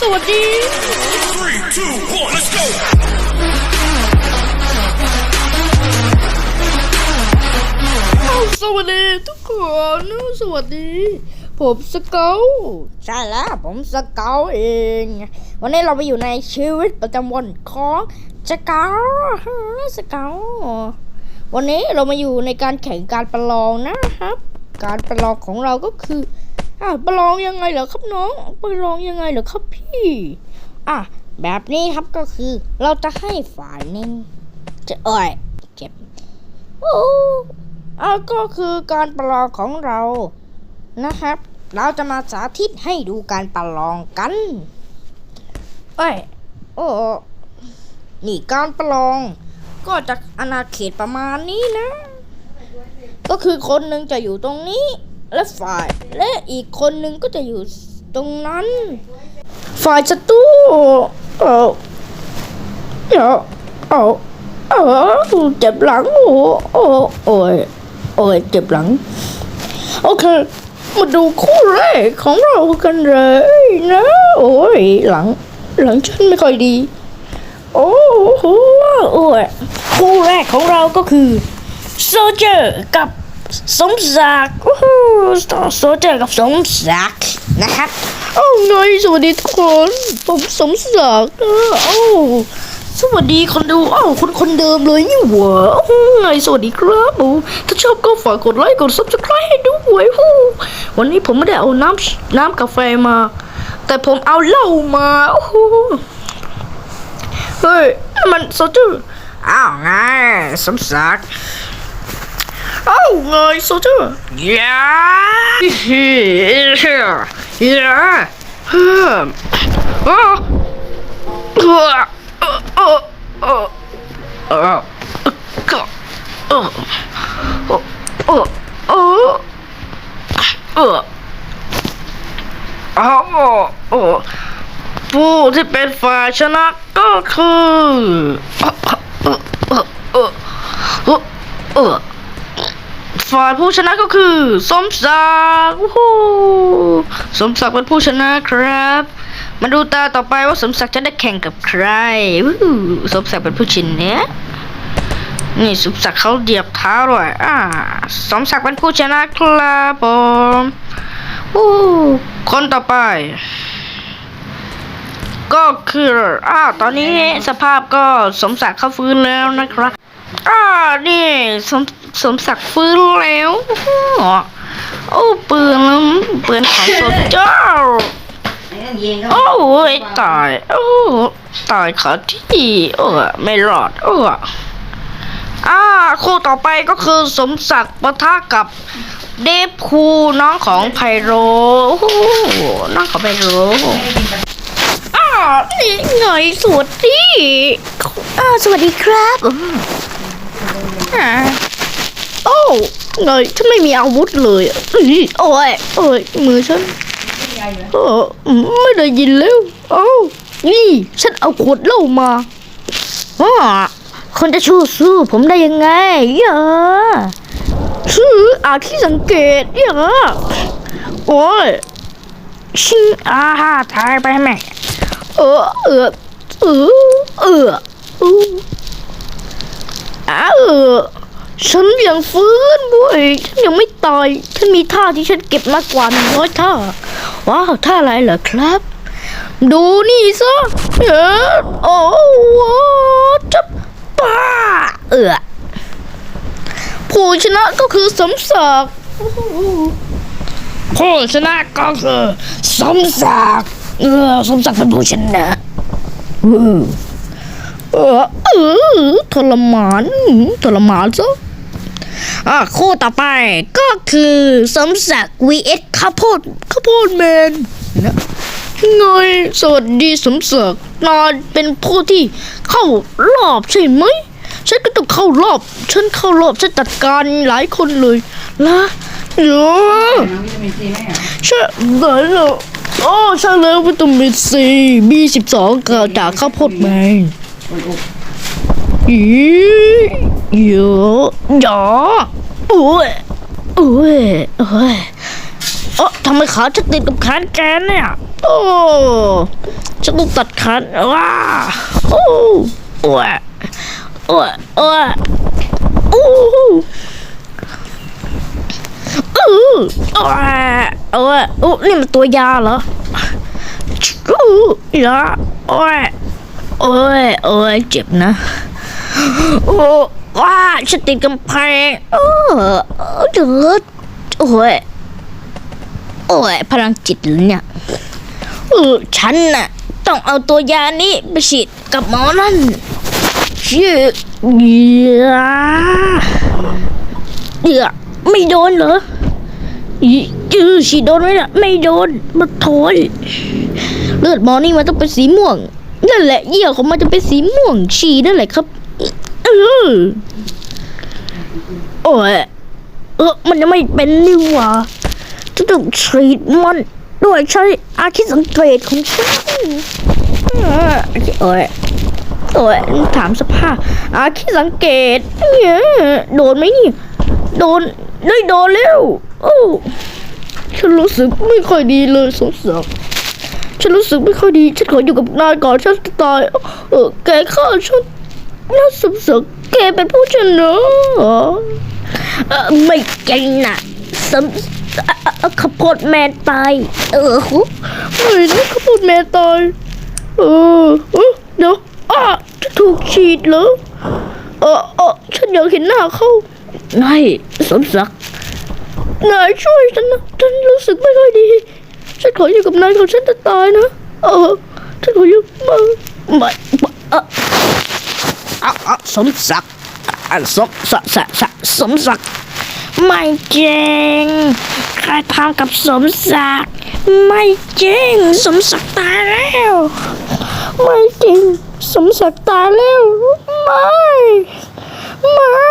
สวัสดี Three, two, one, let's go! อ้าสวัสดีทุกคนสวัสดี ผมสเกลใช่แล้วผมสเกลเอง วันนี้เราไปอยู่ในชีวิตประจำวันของสเกลสเกลวันนี้เรามาอยู่ในการแข่งการประลองนะครับ การประลองของเราก็คือ อะประลองยังไงเหรอครับน้องประลองยังไงเหรอครับพี่ อะแบบนี้ครับก็คือเราจะให้ฝ่ายหนึ่งจะเอ้ยเก็บโอ้อาก็คือการประลองของเรานะครับ เราจะมาสาธิตให้ดูการประลองกัน เอ้ยโอ้นี่การประลอง ก็จะอาณาเขตประมาณนี้นะ ก็คือคนหนึ่งจะอยู่ตรงนี้ และฝ่าย และอีกคนหนึ่งก็จะอยู่ตรงนั้น ฝ่ายศัตรูเออเดี๋ยวเอาเออเจ็บหลังโอ้โอ้โอ้ยโอ้ยเจ็บหลัง โอเค มาดูคู่แรกของเรากันเลยนะ โอ้ยหลัง หลังฉันไม่ค่อยดี โอ้โหโอ้ยคู่แรกของเราก็คือโซเจอร์กับ สมศักดิ์โอ้โหโซเจอร์กับสมศักดิ์นะครับโอ้ไงสวัสดีทุกคนผมสมศักดิ์เออโอ้สวัสดีคนดูอ้าวคนคนเดิมเลยนี่หว่าโอ้โหไงสวัสดีครับโอ้ถ้าชอบก็ฝากกดไลค์กด subscribe ให้ด้วยโอ้วันนี้ผมไม่ได้เอาน้ำน้ำกาแฟมา แต่ผมเอาเหล้ามาโอ้โหเฮ้ยนั่นมันโซจูอ้าวไงสมศักดิ์ อ้าวไงโซจูยาเฮ้ยยาเฮ้ยอ้าวเออเออเออเออก็เออเออเออเออเอาเออผู้ที่เป็นฝ่ายชนะก็คือเออเออเออเออเออ ฝ่ายผู้ชนะก็คือ สมศักดิ์โอ้สมศักดิ์เป็นผู้ชนะครับ มาดูตาต่อไปว่าสมศักดิ์จะได้แข่งกับใครวู้สมศักดิ์เป็นผู้ชนะนี่สมศักดิ์เขาเดียบเท้าด้วยอ่าสมศักดิ์เป็นผู้ชนะครับผมวู้คนต่อไป ก็คืออ้าวตอนนี้สภาพก็สมศักดิ์เขาฟื้นแล้วนะครับ อ้านี่สมสมศักดิ์ฟื้นแล้วโอ้ปืนแล้วปืนของโซเจ้าโอ้ยตายโอ้ตายขาที่เออไม่รอดเอออ่าคู่ต่อไปก็คือสมศักดิ์ปะทะกับเดฟคูน้องของไพโรโอ้น้องของไพโรอ่านี่ไงสวัสดีอ่าสวัสดีครับ โอ้ไงฉันไม่มีอาวุธเลยอะโอ้ยโอ้ยมือฉันเออไม่ได้ยินแล้วเอ้านี่ฉันเอาขวดเหล้ามาอ๋อคนจะชู้สู้ผมได้ยังไงเยอะชื่ออาที่สังเกตเยอะโอ้ยชิงอาฮาทายไปแม่เออเออเออเออ อออ้าเออฉันยังฟื้นเว้ยฉันยังไม่ตาย ฉันมีท่าที่ฉันเก็บมากกว่าหนึ่งร้อยท่า ว้าว ท่าอะไรเหรอครับ ดูนี่ซะเออโอ้โหจะป้าเออผู้ชนะก็คือสมศักดิ์ผู้ชนะก็คือสมศักดิ์เออสมศักดิ์เป็นผู้ชนะเออ เออเออทรมานทรมานซะอะคู่ต่อไปก็คือสมศักดิ์ vs ข้าวโพดข้าวโพดแมนนะไงสวัสดีสมศักดิ์นายเป็นผู้ที่เข้ารอบใช่ไหมฉันก็ต้องเข้ารอบ ฉันเข้ารอบฉันจัดการหลายคนเลยนะเดี๋ยวใช่ไหมเหรออ๋อใช่แล้ววิตามินซี B12 เกิดจากข้าวโพดแมน อีเยอะจ๋อโอ้ยโอ้ยโอ้ยเออทำไมขาจะติดกับแขนแกเนี่ยโอ้ฉันต้องตัดขาว้าโอ้โอ้ยโอ้ยโอ้ยโอ้เออโอ้ยโอ้ยโอ้นี่มันตัวยาเหรอโอ้ยาโอ้ย โอ้ยโอ้ยเจ็บนะ โอ้ว้าฉันติดกำแพงเออเดือดโอ้ยโอ้ยพลังจิตเหรือเนี่ยเออฉันน่ะ ต้องเอาตัวยานี้ไปฉีดกับหมอนั่นชื่อเดียเดียไม่โดนเหรออีจือฉีดโดนไหมล่ะ ไม่โดนมาโถยเลือดหมอนี่มันต้องเป็นสีม่วง นั่นแหละเยี่ยวของมันจะเป็นสีม่วงฉีนั่นแหละครับเออโอ้ยเออมันยังไม่เป็นนี่หว่าจะต้องฉีดมันด้วยใช้อาคิสังเกตของฉันเออโอ้ยโอ้ยถามสภาพอาคิสังเกตเนี่ยโดนไหมนี่โดนได้โดนแล้วโอ้ฉันรู้สึกไม่ค่อยดีเลยสงสาร ฉันรู้สึกไม่ค่อยดี ฉันขออยู่กับนายก่อนฉันจะตายเออแกฆ่าฉันน่าสงสารแกเป็นผู้ชนะเหรอเออไม่จริงนะสมเอ่อเอ่อขับโพดแมนตายเออหุไม่นะขับโพดแมนตายเออเออเดี๋ยวอ้าจะถูกฉีดเหรอเออเออฉันอยากเห็นหน้าเขานายสมศักดิ์นายช่วยฉันนะฉันรู้สึกไม่ค่อยดี ฉันขออยู่กับนายของฉันจะตายนะ เออ ฉันขออยู่ไม่ไม่เอออะอะสมศักดิ์อะสมสสสสมศักดิ์ไม่จริง ใครทำกับสมศักดิ์ไม่จริง สมศักดิ์ตายแล้ว ไม่จริง สมศักดิ์ตายแล้ว ไม่ ไม่